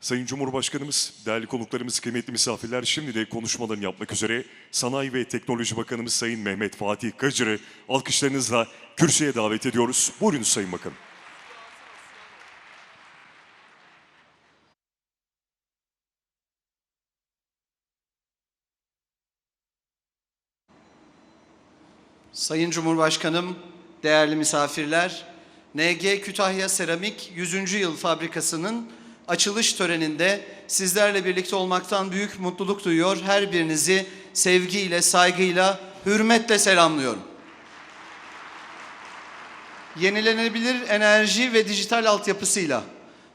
Sayın Cumhurbaşkanımız, değerli konuklarımız, kıymetli misafirler şimdi de konuşmalarını yapmak üzere Sanayi ve Teknoloji Bakanımız Sayın Mehmet Fatih Kacır'ı alkışlarınızla kürsüye davet ediyoruz. Buyurunuz Sayın Bakanım. Sayın Cumhurbaşkanım, değerli misafirler, NG Kütahya Seramik 100. Yıl Fabrikası'nın açılış töreninde sizlerle birlikte olmaktan büyük mutluluk duyuyor. Her birinizi sevgiyle, saygıyla, hürmetle selamlıyorum. Yenilenebilir enerji ve dijital altyapısıyla,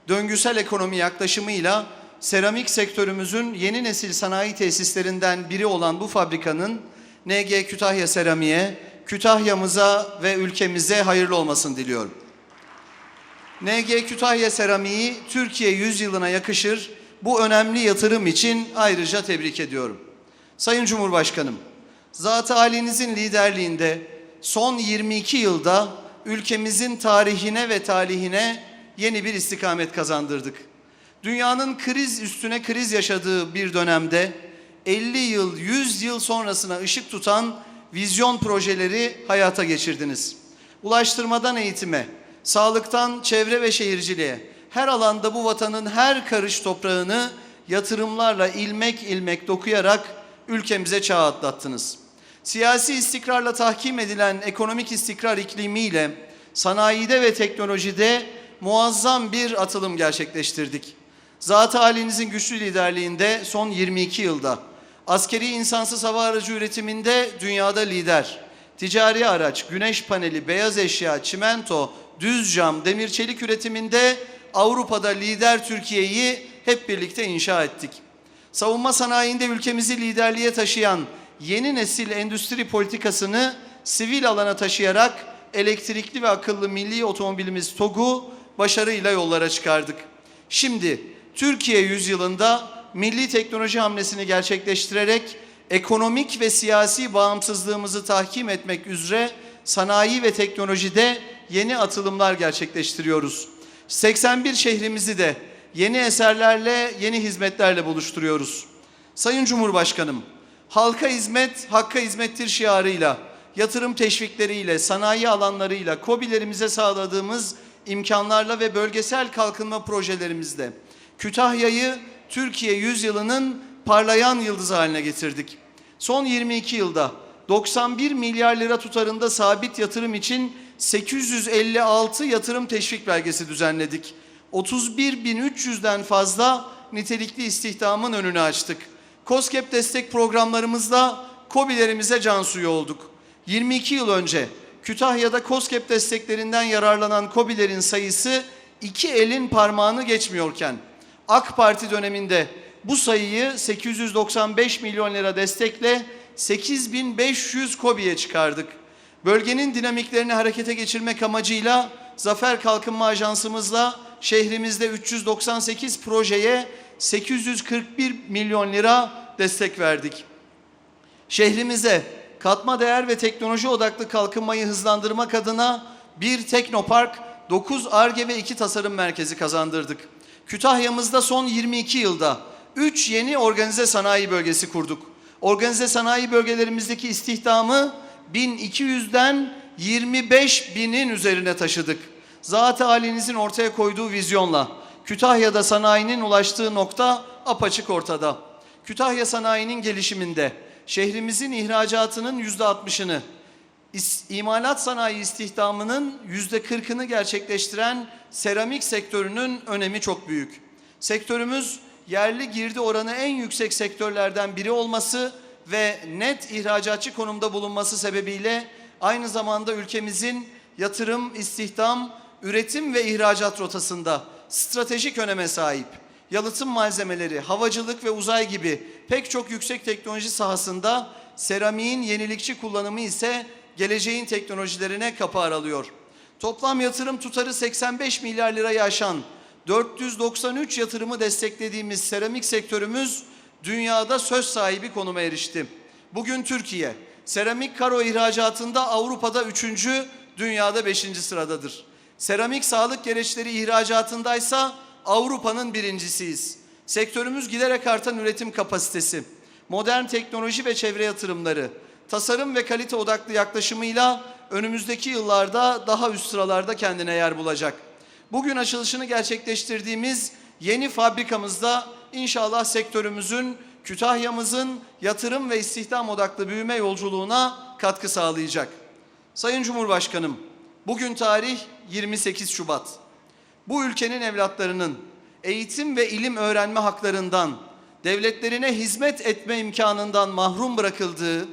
döngüsel ekonomi yaklaşımıyla seramik sektörümüzün yeni nesil sanayi tesislerinden biri olan bu fabrikanın NG Kütahya Seramiğe, Kütahya'mıza ve ülkemize hayırlı olmasını diliyorum. NG Kütahya Seramiği Türkiye yüzyılına yakışır bu önemli yatırım için ayrıca tebrik ediyorum. Sayın Cumhurbaşkanım, zat-ı halinizin liderliğinde son 22 yılda ülkemizin tarihine ve talihine yeni bir istikamet kazandırdık. Dünyanın kriz üstüne kriz yaşadığı bir dönemde 50 yıl, 100 yıl sonrasına ışık tutan vizyon projeleri hayata geçirdiniz. Ulaştırmadan eğitime, sağlıktan çevre ve şehirciliğe, her alanda bu vatanın her karış toprağını yatırımlarla ilmek ilmek dokuyarak ülkemize çağ atlattınız. Siyasi istikrarla tahkim edilen ekonomik istikrar iklimiyle sanayide ve teknolojide muazzam bir atılım gerçekleştirdik. Zat-ı halinizin güçlü liderliğinde son 22 yılda askeri insansız hava aracı üretiminde dünyada lider, ticari araç, güneş paneli, beyaz eşya, çimento, düz cam, demir çelik üretiminde Avrupa'da lider Türkiye'yi hep birlikte inşa ettik. Savunma sanayinde ülkemizi liderliğe taşıyan yeni nesil endüstri politikasını sivil alana taşıyarak elektrikli ve akıllı milli otomobilimiz TOG'u başarıyla yollara çıkardık. Şimdi Türkiye yüzyılında milli teknoloji hamlesini gerçekleştirerek ekonomik ve siyasi bağımsızlığımızı tahkim etmek üzere sanayi ve teknolojide yeni atılımlar gerçekleştiriyoruz. 81 şehrimizi de yeni eserlerle, yeni hizmetlerle buluşturuyoruz. Sayın Cumhurbaşkanım, halka hizmet, hakka hizmettir şiarıyla, yatırım teşvikleriyle, sanayi alanlarıyla, KOBİ'lerimize sağladığımız imkanlarla ve bölgesel kalkınma projelerimizle Kütahya'yı Türkiye yüzyılının parlayan yıldızı haline getirdik. Son 22 yılda 91 milyar lira tutarında sabit yatırım için 856 yatırım teşvik belgesi düzenledik. 31.300'den fazla nitelikli istihdamın önünü açtık. COSGAP destek programlarımızla KOBİ'lerimize can suyu olduk. 22 yıl önce Kütahya'da COSGAP desteklerinden yararlanan KOBİ'lerin sayısı iki elin parmağını geçmiyorken AK Parti döneminde bu sayıyı 895 milyon lira destekle 8500 KOBİ'ye çıkardık. Bölgenin dinamiklerini harekete geçirmek amacıyla Zafer Kalkınma Ajansımızla şehrimizde 398 projeye 841 milyon lira destek verdik. Şehrimize katma değer ve teknoloji odaklı kalkınmayı hızlandırmak adına bir teknopark, 9 ARGE ve 2 tasarım merkezi kazandırdık. Kütahya'mızda son 22 yılda 3 yeni organize sanayi bölgesi kurduk. Organize sanayi bölgelerimizdeki istihdamı 1200'den 25 binin üzerine taşıdık. Zat-ı halinizin ortaya koyduğu vizyonla Kütahya'da sanayinin ulaştığı nokta apaçık ortada. Kütahya sanayinin gelişiminde şehrimizin ihracatının yüzde altmışını, imalat sanayi istihdamının yüzde kırkını gerçekleştiren seramik sektörünün önemi çok büyük. Sektörümüz yerli girdi oranı en yüksek sektörlerden biri olması ve net ihracatçı konumda bulunması sebebiyle aynı zamanda ülkemizin yatırım, istihdam, üretim ve ihracat rotasında stratejik öneme sahip. Yalıtım malzemeleri, havacılık ve uzay gibi pek çok yüksek teknoloji sahasında seramiğin yenilikçi kullanımı ise geleceğin teknolojilerine kapı aralıyor. Toplam yatırım tutarı 85 milyar lirayı aşan 493 yatırımı desteklediğimiz seramik sektörümüz dünyada söz sahibi konuma erişti. Bugün Türkiye seramik karo ihracatında Avrupa'da 3. dünyada 5. sıradadır. Seramik sağlık gereçleri ihracatındaysa Avrupa'nın birincisiyiz. Sektörümüz giderek artan üretim kapasitesi, modern teknoloji ve çevre yatırımları, tasarım ve kalite odaklı yaklaşımıyla önümüzdeki yıllarda daha üst sıralarda kendine yer bulacak. Bugün açılışını gerçekleştirdiğimiz yeni fabrikamızda inşallah sektörümüzün, Kütahya'mızın yatırım ve istihdam odaklı büyüme yolculuğuna katkı sağlayacak. Sayın Cumhurbaşkanım, bugün tarih 28 Şubat. Bu ülkenin evlatlarının eğitim ve ilim öğrenme haklarından, devletlerine hizmet etme imkanından mahrum bırakıldığı,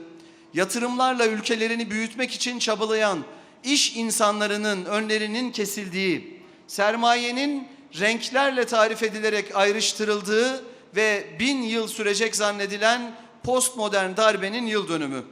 yatırımlarla ülkelerini büyütmek için çabalayan iş insanlarının önlerinin kesildiği, sermayenin renklerle tarif edilerek ayrıştırıldığı ve bin yıl sürecek zannedilen postmodern darbenin yıl dönümü.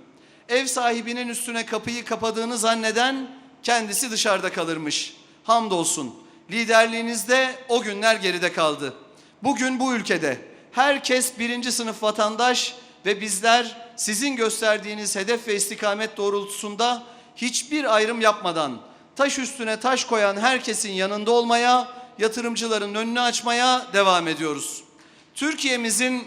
Ev sahibinin üstüne kapıyı kapadığını zanneden kendisi dışarıda kalırmış. Hamdolsun liderliğinizde o günler geride kaldı. Bugün bu ülkede herkes birinci sınıf vatandaş ve bizler sizin gösterdiğiniz hedef ve istikamet doğrultusunda hiçbir ayrım yapmadan taş üstüne taş koyan herkesin yanında olmaya, yatırımcıların önünü açmaya devam ediyoruz. Türkiye'mizin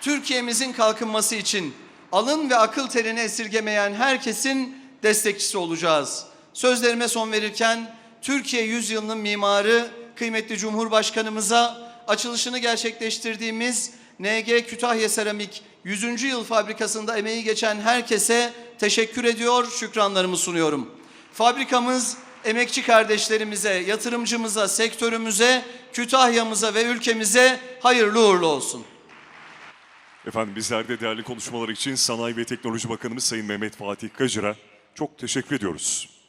Türkiye'mizin kalkınması için alın ve akıl terini esirgemeyen herkesin destekçisi olacağız. Sözlerime son verirken Türkiye yüzyılının mimarı kıymetli Cumhurbaşkanımıza açılışını gerçekleştirdiğimiz NG Kütahya Seramik 100. yıl fabrikasında emeği geçen herkese teşekkür ediyor, şükranlarımı sunuyorum. Fabrikamız emekçi kardeşlerimize, yatırımcımıza, sektörümüze, Kütahya'mıza ve ülkemize hayırlı uğurlu olsun. Efendim bizler de değerli konuşmalar için Sanayi ve Teknoloji Bakanımız Sayın Mehmet Fatih Kacır'a çok teşekkür ediyoruz.